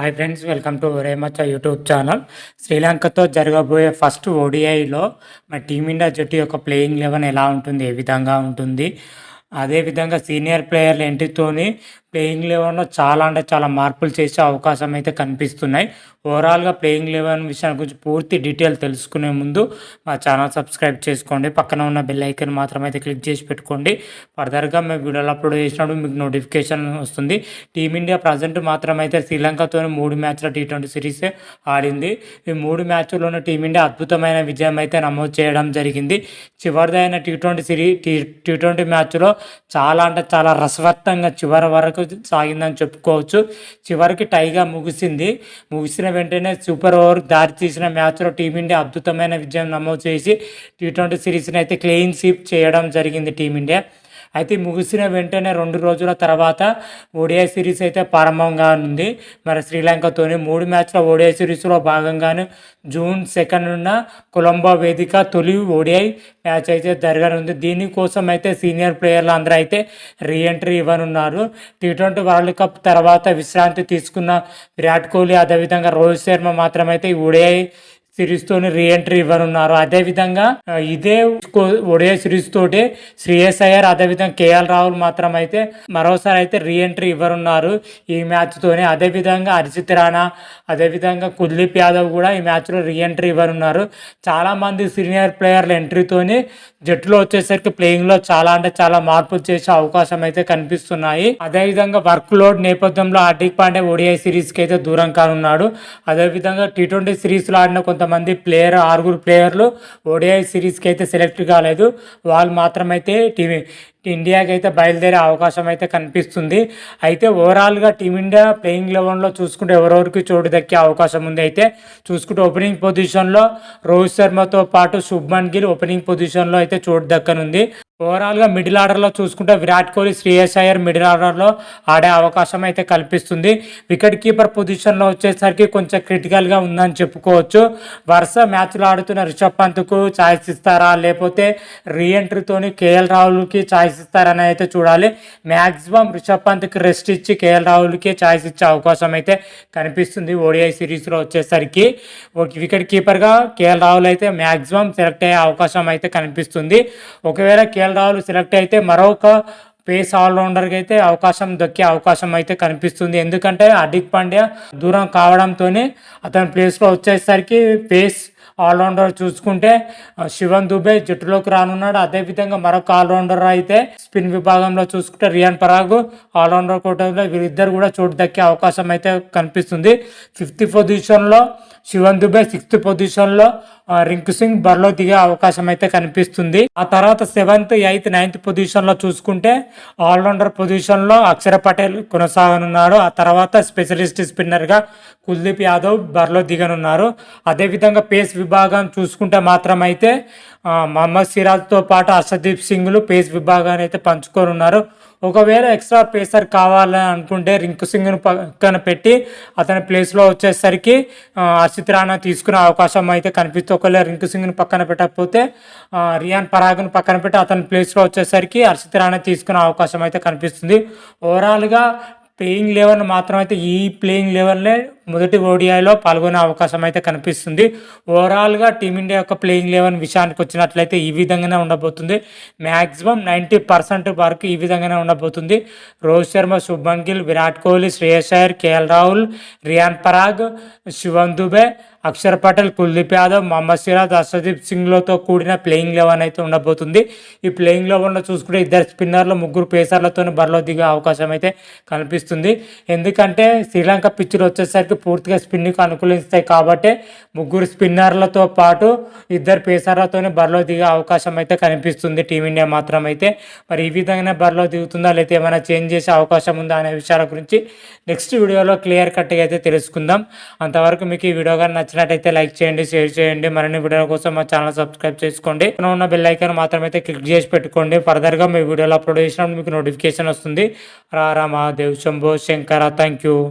Hi friends welcome to రేమచ్చ YouTube channel శ్రీలంకతో జరగబోయే ఫస్ట్ ఓడిఐలో మన టీమిండియా జట్టు యొక్క ప్లేయింగ్ లెవెన్ ఎలా ఉంటుంది ఏ విధంగా ఉంటుంది అదేవిధంగా సీనియర్ ప్లేయర్ల ఎంట్రీతోని ప్లేయింగ్ లెవెన్లో చాలా అంటే చాలా మార్పులు చేసే అవకాశం అయితే కనిపిస్తున్నాయి. ఓవరాల్గా ప్లేయింగ్ లెవెన్ విషయాన్ని గురించి పూర్తి డీటెయిల్ తెలుసుకునే ముందు మా ఛానల్ సబ్స్క్రైబ్ చేసుకోండి. పక్కన ఉన్న బెల్ ఐకన్ మాత్రం అయితే క్లిక్ చేసి పెట్టుకోండి. ఫర్దర్గా మేము వీడియోలు అప్లోడ్ చేసినప్పుడు మీకు నోటిఫికేషన్ వస్తుంది. టీమిండియా ప్రజెంట్ మాత్రం అయితే శ్రీలంకతో మూడు మ్యాచ్ల టీ ట్వంటీ సిరీస్ ఆడింది. ఈ మూడు మ్యాచ్ల్లోనూ టీమిండియా అద్భుతమైన విజయం అయితే నమోదు చేయడం జరిగింది. చివరిదైన టీ ట్వంటీ సిరీ టీ టీ ట్వంటీ మ్యాచ్లో చాలా అంటే చాలా రసవత్తంగా చివరి వరకు సాగిందని చెప్పుకోవచ్చు. చివరికి టైగా ముగిసింది. ముగిసిన వెంటనే సూపర్ ఓవర్ దారి తీసిన మ్యాచ్లో టీమిండియా అద్భుతమైన విజయం నమోదు చేసి టీ ట్వంటీ సిరీస్ని అయితే క్లీన్ స్వీప్ చేయడం జరిగింది టీమిండియా. అయితే ముగిసిన వెంటనే రెండు రోజుల తర్వాత ఓడిఐ సిరీస్ అయితే ప్రారంభంగా ఉంది. మరి శ్రీలంకతోని మూడు మ్యాచ్ల ఓడిఐ సిరీస్లో భాగంగానే జూన్ సెకండ్ ఉన్న కొలంబో వేదిక తొలి ఓడిఐ మ్యాచ్ అయితే జరగనుంది. దీనికోసం అయితే సీనియర్ ప్లేయర్లు అందరూ అయితే రీఎంట్రీ ఇవ్వనున్నారు. టీ ట్వంటీ వరల్డ్ కప్ తర్వాత విశ్రాంతి తీసుకున్న విరాట్ కోహ్లీ అదేవిధంగా రోహిత్ శర్మ మాత్రమైతే ఈ ఓడిఐ సిరీస్తోని రీఎంట్రీ ఇవ్వనున్నారు. అదేవిధంగా ఇదే ఒడియా సిరీస్ తోటి శ్రేయస్ అయ్యర్ అదేవిధంగా కేఎల్ రాహుల్ మాత్రం అయితే మరోసారి అయితే రీఎంట్రీ ఇవ్వనున్నారు ఈ మ్యాచ్ తోనే అదేవిధంగా హర్షిత్ రాణా అదేవిధంగా కుల్దీప్ యాదవ్ కూడా ఈ మ్యాచ్లో రీఎంట్రీ ఇవ్వనున్నారు. చాలా మంది సీనియర్ ప్లేయర్ల ఎంట్రీతోని జట్టులో వచ్చేసరికి ప్లేయింగ్లో చాలా అంటే చాలా మార్పులు చేసే అవకాశం అయితే కనిపిస్తున్నాయి. అదేవిధంగా వర్క్ లోడ్ నేపథ్యంలో హార్దిక్ పాండే ఒడిఐ సిరీస్కి అయితే దూరం కానున్నాడు. అదేవిధంగా టీ ట్వంటీ సిరీస్లో ఆడిన కొంతమంది ప్లేయర్ ఆరుగురు ప్లేయర్లు ఓడిఐ సిరీస్కి అయితే సెలెక్ట్ కాలేదు. వాళ్ళు మాత్రమైతే టీవీ ఇండియాకి అయితే బయలుదేరే అవకాశం అయితే కనిపిస్తుంది. అయితే ఓవరాల్గా టీమిండియా ప్లేయింగ్ లెవెన్లో చూసుకుంటే ఎవరెవరికి చోటు దక్కే అవకాశం ఉంది. అయితే చూసుకుంటే ఓపెనింగ్ పొజిషన్లో రోహిత్ శర్మతో పాటు శుభ్మన్ గిల్ ఓపెనింగ్ పొజిషన్లో అయితే చోటు దక్కనుంది. ఓవరాల్గా మిడిల్ ఆర్డర్లో చూసుకుంటే విరాట్ కోహ్లీ శ్రేయస్ అయ్యర్ మిడిల్ ఆర్డర్లో ఆడే అవకాశం అయితే కల్పిస్తుంది. వికెట్ కీపర్ పొజిషన్లో వచ్చేసరికి కొంచెం క్రిటికల్గా ఉందని చెప్పుకోవచ్చు. వరుస మ్యాచ్లు ఆడుతున్న రిషబ్ పంత్కు ఛాయిస్ ఇస్తారా? లేకపోతే రీఎంట్రీతోని కేఎల్ రాహుల్కి ఛాయిస్ ఇస్తారని అయితే చూడాలి. మ్యాక్సిమం రిషబ్ పంత్కి రెస్ట్ ఇచ్చి కేఎల్ రాహుల్కి ఛాయిస్ ఇచ్చే అవకాశం అయితే కనిపిస్తుంది ఓడిఐ సిరీస్లో వచ్చేసరికి. వికెట్ కీపర్గా కేఎల్ రాహుల్ అయితే మ్యాక్సిమం సెలెక్ట్ అయ్యే అవకాశం అయితే కనిపిస్తుంది. ఒకవేళ కేఎల్ రాహుల్ సెలెక్ట్ అయితే మరొక పేస్ ఆల్రౌండర్కి అయితే అవకాశం దక్కే అవకాశం అయితే కనిపిస్తుంది. ఎందుకంటే హార్దిక్ పాండ్యా దూరం కావడంతోనే అతని ప్లేస్లో వచ్చేసరికి పేస్ ఆల్రౌండర్ చూసుకుంటే శివన్ దుబే జట్టులోకి రానున్నాడు. అదేవిధంగా మరొక ఆల్రౌండర్ అయితే స్పిన్ విభాగంలో చూసుకుంటే రియాన్ పరాగ్. ఆల్రౌండర్ కోటలో వీరిద్దరు కూడా చోటు దక్కే అవకాశం అయితే కనిపిస్తుంది. ఫిఫ్త్ పొజిషన్లో శివన్ దుబే సిక్స్త్ పొజిషన్లో రింకు సింగ్ బరిలో దిగే అవకాశం అయితే కనిపిస్తుంది. ఆ తర్వాత సెవెంత్ ఎయిత్ నైన్త్ పొజిషన్లో చూసుకుంటే ఆల్రౌండర్ పొజిషన్లో అక్షర పటేల్ కొనసాగనున్నాడు. ఆ తర్వాత స్పెషలిస్ట్ స్పిన్నర్గా కుల్దీప్ యాదవ్ బరిలో దిగనున్నారు. అదేవిధంగా పేస్ విభాగం చూసుకుంటే మాత్రం అయితే మహమ్మద్ సిరాజ్తో పాటు అర్షదీప్ సింగ్లు పేస్ విభాగాన్ని అయితే పంచుకోనున్నారు. ఒకవేళ ఎక్స్ట్రా పేసర్ కావాలని అనుకుంటే రింకు సింగ్ను పక్కన పెట్టి అతని ప్లేస్లో వచ్చేసరికి అర్షిత్ హర్షిత్ రాణా తీసుకునే అవకాశం అయితే కనిపిస్తుంది ఒకవేళ రింకు సింగ్ను పక్కన పెట్టకపోతే రియాన్ పరాగ్ను పక్కన పెట్టి అతని ప్లేస్లో వచ్చేసరికి హర్షిత్ రాణా తీసుకునే అవకాశం అయితే కనిపిస్తుంది. ఓవరాల్గా ప్లేయింగ్ లెవెల్ మాత్రం అయితే ఈ ప్లేయింగ్ లెవెల్నే మొదటి ఓడిఐలో పాల్గొనే అవకాశం అయితే కనిపిస్తుంది. ఓవరాల్గా టీమిండియా యొక్క ప్లేయింగ్ లెవెన్ విషయానికి వచ్చినట్లయితే ఈ విధంగానే ఉండబోతుంది. మ్యాక్సిమం నైంటీ పర్సెంట్ వరకు ఈ విధంగానే ఉండబోతుంది. రోహిత్ శర్మ శుభ్మన్ గిల్ విరాట్ కోహ్లీ శ్రేయస్ అయ్యర్ కేఎల్ రాహుల్ రియాన్ పరాగ్ శివన్ దుబే అక్షర్ పటేల్ కుల్దీప్ యాదవ్ మొహమ్మద్ సిరాజ్ హర్షదీప్ సింగ్లతో కూడిన ప్లేయింగ్ లెవెన్ అయితే ఉండబోతుంది. ఈ ప్లేయింగ్ లెవెన్లో చూసుకుంటే ఇద్దరు స్పిన్నర్లు ముగ్గురు పేసర్లతో బరిలో దిగే అవకాశం అయితే కనిపిస్తుంది. ఎందుకంటే శ్రీలంక పిచ్చులు వచ్చేసరికి పూర్తిగా స్పిన్కి అనుకూలిస్తాయి కాబట్టి ముగ్గురు స్పిన్నర్లతో పాటు ఇద్దరు పేసర్లతోనే బరిలో దిగే అవకాశం అయితే కనిపిస్తుంది టీమిండియా మాత్రం అయితే మరి ఈ విధంగానే బరిలో దిగుతుందా లేకపోతే ఏమైనా చేంజ్ చేసే అవకాశం ఉందా అనే విషయాల గురించి నెక్స్ట్ వీడియోలో క్లియర్ కట్గా అయితే తెలుసుకుందాం. అంతవరకు మీకు ఈ వీడియో కానీ నచ్చినట్టయితే లైక్ చేయండి షేర్ చేయండి. మరిన్ని వీడియోల కోసం మా ఛానల్ సబ్స్క్రైబ్ చేసుకోండి. ఉన్న బెల్ ఐకాన్ మాత్రం అయితే క్లిక్ చేసి పెట్టుకోండి. ఫర్దర్గా మీ వీడియోలో అప్లోడ్ చేసినప్పుడు మీకు నోటిఫికేషన్ వస్తుంది. రా రా మహాదేవ్ శంభో శంకర థ్యాంక్ యూ